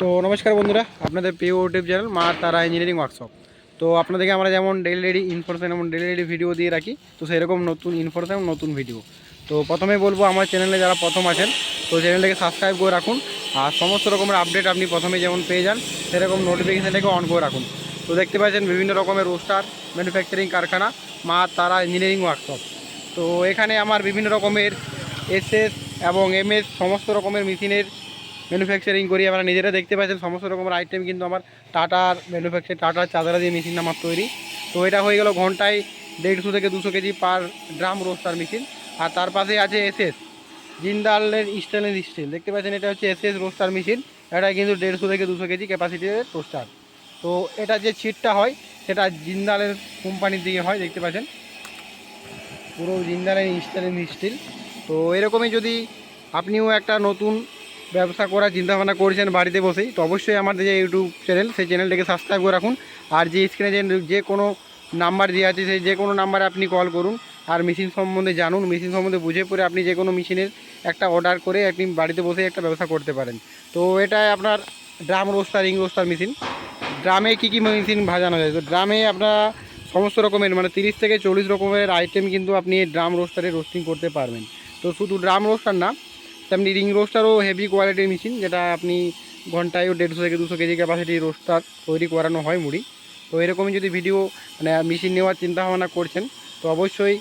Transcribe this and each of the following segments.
তো নমস্কার বন্ধুরা, আপনাদের প্রিয় ইউটিউব চ্যানেল মা তারা ইঞ্জিনিয়ারিং ওয়ার্কশপ তো আপনাদেরকে আমরা যেমন ডেলি ডেলি ইনফরমেশন এবং ডেলি ডেলি ভিডিও দিয়ে রাখি, তো সেরকম নতুন ইনফরমেশন নতুন ভিডিও তো প্রথমে বলব, আমার চ্যানেলে যারা প্রথম আছেন, তো চ্যানেলটাকে সাবস্ক্রাইব করে রাখুন, আর সমস্ত রকমের আপডেট আপনি প্রথমে যেমন পেয়ে যান, সেরকম নোটিফিকেশানটাকে অন করে রাখুন। তো দেখতে পাচ্ছেন বিভিন্ন রকমের রোস্টার ম্যানুফ্যাকচারিং কারখানা, মা তারা ইঞ্জিনিয়ারিং ওয়ার্কশপ তো এখানে আমার বিভিন্ন রকমের এসএস এবং এমএস সমস্ত রকমের মেশিনের ম্যানুফ্যাকচারিং করি আমরা নিজেরা দেখতে পাচ্ছেন, সমস্ত রকমের আইটেম কিন্তু আমার টাটার ম্যানুফ্যাকচার টাটার চাদরা দিয়ে মেশিন আমার তৈরি। তো এটা হয়ে গেল ঘন্টায় দেড়শো থেকে দুশো KG per drum roaster machine আর তার পাশে আছে এসএস জিন্দালের স্টেনলেস স্টিল দেখতে পাচ্ছেন, এটা হচ্ছে এসএস রোস্টার মেশিন এটা কিন্তু দেড়শো থেকে দুশো কেজি ক্যাপাসিটির রোস্টার তো এটা যে ছিটটা হয়, সেটা জিন্দালের কোম্পানির দিকে হয়, দেখতে পাচ্ছেন। পুরো জিন্দালের স্টেনলেস স্টিল তো এরকমই যদি আপনিও একটা নতুন ব্যবসা করার চিন্তাভাবনা করছেন বাড়িতে বসেই, তো অবশ্যই আমাদের যে ইউটিউব চ্যানেল সেই চ্যানেলটাকে সাবস্ক্রাইব করে রাখুন। আর যে স্ক্রিনে যে যে কোনো নাম্বার দেওয়া আছে, সেই যে কোনো নাম্বারে আপনি কল করুন। আর মেশিন সম্বন্ধে জানুন। মেশিন সম্বন্ধে বুঝে পড়ে আপনি যে কোনো মেশিনের একটা অর্ডার করে আপনি বাড়িতে বসে একটা ব্যবসা করতে পারেন। তো এটা আপনার drum roaster ring roaster machine ড্রামে কী কী মেশিন ভাজানো যায়? তো ড্রামে আপনার সমস্ত রকমের মানে তিরিশ থেকে চল্লিশ রকমের আইটেম কিন্তু আপনি ড্রাম রোস্টারে রোস্টিং করতে পারবেন। তো শুধু ড্রাম রোস্টার না তেমনি রিং রোস্টারও হেভি কোয়ালিটির মেশিন যেটা আপনি ঘন্টায়ও দেড়শো থেকে দুশো কেজি ক্যাপাসিটি রোস্টার তৈরি করানো হয় মুড়ি। তো এরকমই যদি ভিডিও মানে মেশিন নেওয়ার চিন্তা ভাবনা করছেন, তো অবশ্যই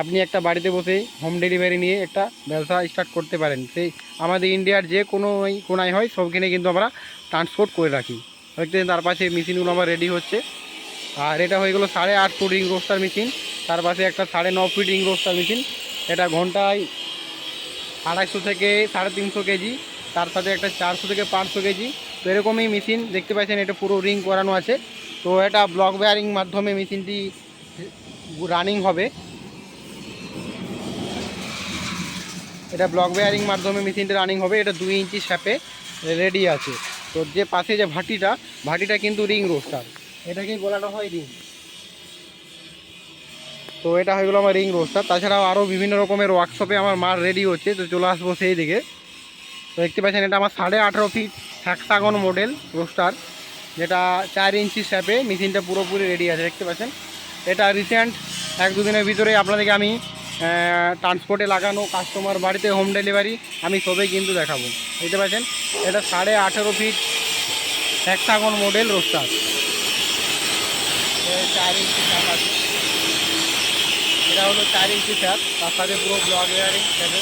আপনি একটা বাড়িতে বসে হোম ডেলিভারি নিয়ে একটা ব্যবসা স্টার্ট করতে পারেন। সেই আমাদের ইন্ডিয়ার যে কোনো কোনায় হয়, সবখানে কিন্তু আমরা ট্রান্সপোর্ট করে রাখি। হয়তো তার পাশে মেশিনগুলো আমার রেডি হচ্ছে। আর এটা হয়ে গেলো সাড়ে আট ফুট রিং রোস্টার মেশিন তার পাশে একটা সাড়ে ন ফিট রিং রোস্টার মেশিন এটা ঘন্টায় আড়াইশো থেকে সাড়ে তিনশো কেজি, তার সাথে একটা চারশো থেকে পাঁচশো কেজি। তো এরকমই মেশিন দেখতে পাচ্ছেন, এটা পুরো রিং করানো আছে। তো এটা ব্লক বেয়ারিং মাধ্যমে মেশিনটি রানিং হবে। এটা ব্লক বেয়ারিং মাধ্যমে মেশিনটা রানিং হবে, এটা দুই ইঞ্চি শ্যাপে রেডি আছে। তো যে পাশে যে ভাটিটা ভাটিটা কিন্তু রিং রোস্টার এটাকেই বলানো হয় রিং তো এটা হয়ে গেলো আমার রিং রোস্টার তাছাড়াও আরও বিভিন্ন রকমের ওয়ার্কশপে আমার মাল রেডি হচ্ছে, তো চলে আসব সেই দিকে। তো দেখতে পাচ্ছেন, এটা আমার সাড়ে আঠেরো ফিট হ্যাক্সাগন মডেল রোস্টার যেটা চার ইঞ্চি স্যাপে মেশিনটা পুরোপুরি রেডি আছে, দেখতে পাচ্ছেন। এটা রিসেন্ট এক দুদিনের ভিতরে আপনাদেরকে আমি ট্রান্সপোর্টে লাগানো কাস্টমার বাড়িতে হোম ডেলিভারি আমি সবই কিন্তু দেখাবো। দেখতে পাচ্ছেন, এটা সাড়ে আঠেরো ফিট হ্যাক্সাগন মডেল রোস্টার চার ইঞ্চি এটা হলো চার ইঞ্চি স্যার তার সাথে পুরো ব্লক ওয়ারিং সেটে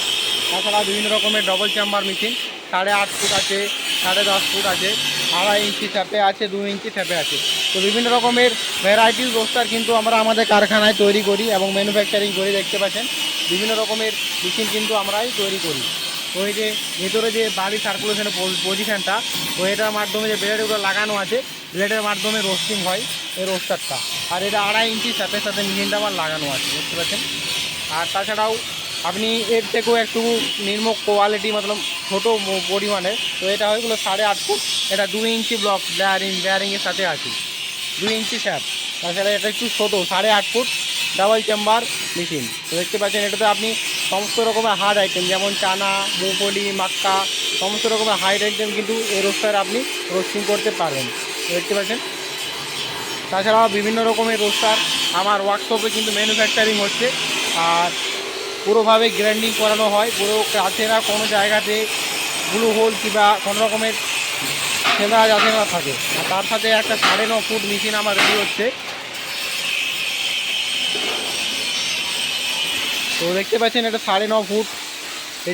তাছাড়া বিভিন্ন রকমের ডবল চেম্বার মেশিন সাড়ে আট ফুট আছে, সাড়ে দশ ফুট আছে, আড়াই ইঞ্চি স্যাপে আছে দু ইঞ্চি স্যাপে আছে। তো বিভিন্ন রকমের ভ্যারাইটিস রোস্টার কিন্তু আমরা আমাদের কারখানায় তৈরি করি এবং ম্যানুফ্যাকচারিং করে দেখতে পাচ্ছেন। বিভিন্ন রকমের মেশিন কিন্তু আমরাই তৈরি করি। তো এই যে ভেতরে যে বাড়ি সার্কুলেশনের পজিশানটা তো এটার মাধ্যমে যে ব্লেডগুলো লাগানো আছে ব্লেডের মাধ্যমে রোস্টিং হয়। এই রোস্টারটা আর এটা আড়াই ইঞ্চি সাথে সাথে মেশিনটা আমার লাগানো আছে, বুঝতে পারছেন? আর তাছাড়াও আপনি এর থেকেও একটু নিম্ন কোয়ালিটি মতলব ছোটো পরিমাণে তো এটা হয়ে গেলো সাড়ে আট ফুট। এটা দুই ইঞ্চি ব্লক বেয়ারিং বেয়ারিংয়ের সাথে আছে। দুই ইঞ্চি স্যাপ তাছাড়া এটা একটু ছোটো, সাড়ে আট ফুট ডাবল চেম্বার মেশিন তো দেখতে পাচ্ছেন, এটাতে আপনি সমস্ত রকমের হার্ড আইটেম যেমন চানা, মুগফলি, মাক্কা, সমস্ত রকমের হার্ড আইটেম কিন্তু এই রোস্টারে আপনি রোস্টিং করতে পারবেন। দেখতে পাচ্ছেন? তাছাড়াও বিভিন্ন রকমের রোস্টার আমার ওয়ার্কশপে কিন্তু ম্যানুফ্যাকচারিং হচ্ছে। আর পুরোভাবে গ্রাইন্ডিং করানো হয়। পুরো কাছে না কোনো জায়গাতে ব্লু হোল কিংবা কোনো রকমের ছেঁদা যাতে না থাকে। আর তার সাথে একটা সাড়ে ন ফুট মেশিন আমার রেডি হচ্ছে। তো দেখতে পাচ্ছেন এটা সাড়ে ন ফুট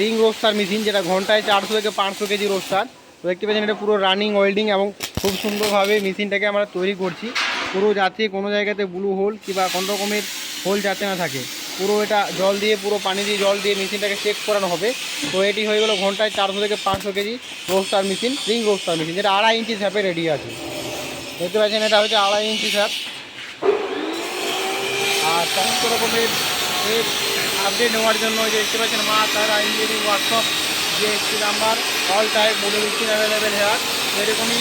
রিং রোস্টার মেশিন যেটা ঘন্টায় চারশো থেকে পাঁচশো কেজি রোস্টার তো দেখতে পাচ্ছেন এটা পুরো রানিং ওয়েল্ডিং এবং খুব সুন্দরভাবে মেশিনটাকে আমরা তৈরি করছি। পুরো যাতে কোনো জায়গাতে ব্লু হোল কিংবা কোনো রকমের হোল যাতে না থাকে। পুরো এটা জল দিয়ে, পুরো পানি দিয়ে জল দিয়ে মেশিনটাকে চেক করানো হবে। তো এটি হয়ে গেলো ঘন্টায় চারশো থেকে পাঁচশো KG roaster machine ring roaster machine যেটা আড়াই ইঞ্চি স্যাপে রেডি আছে। দেখতে পাচ্ছেন, এটা হচ্ছে আড়াই ইঞ্চি স্যাপ আর সমস্ত রকমের আপডেট নেওয়ার জন্য যে দেখতে পাচ্ছেন, মা তারা ইঞ্জিনিয়ারিং ওয়ার্কশপ যে একটি number all type model machine available here এরকমই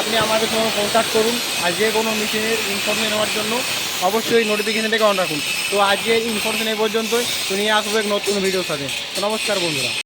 আপনি আমাদের সঙ্গে কন্ট্যাক্ট করুন যে কোনো মেশিনের ইনফরমেশন নেওয়ার জন্য অবশ্যই নোটিফিকেশানটাকে অন রাখুন। তো আজকে ইনফরমেশন এই পর্যন্তই। তো নিয়ে আসব এক নতুন ভিডিওর সাথে। নমস্কার বন্ধুরা।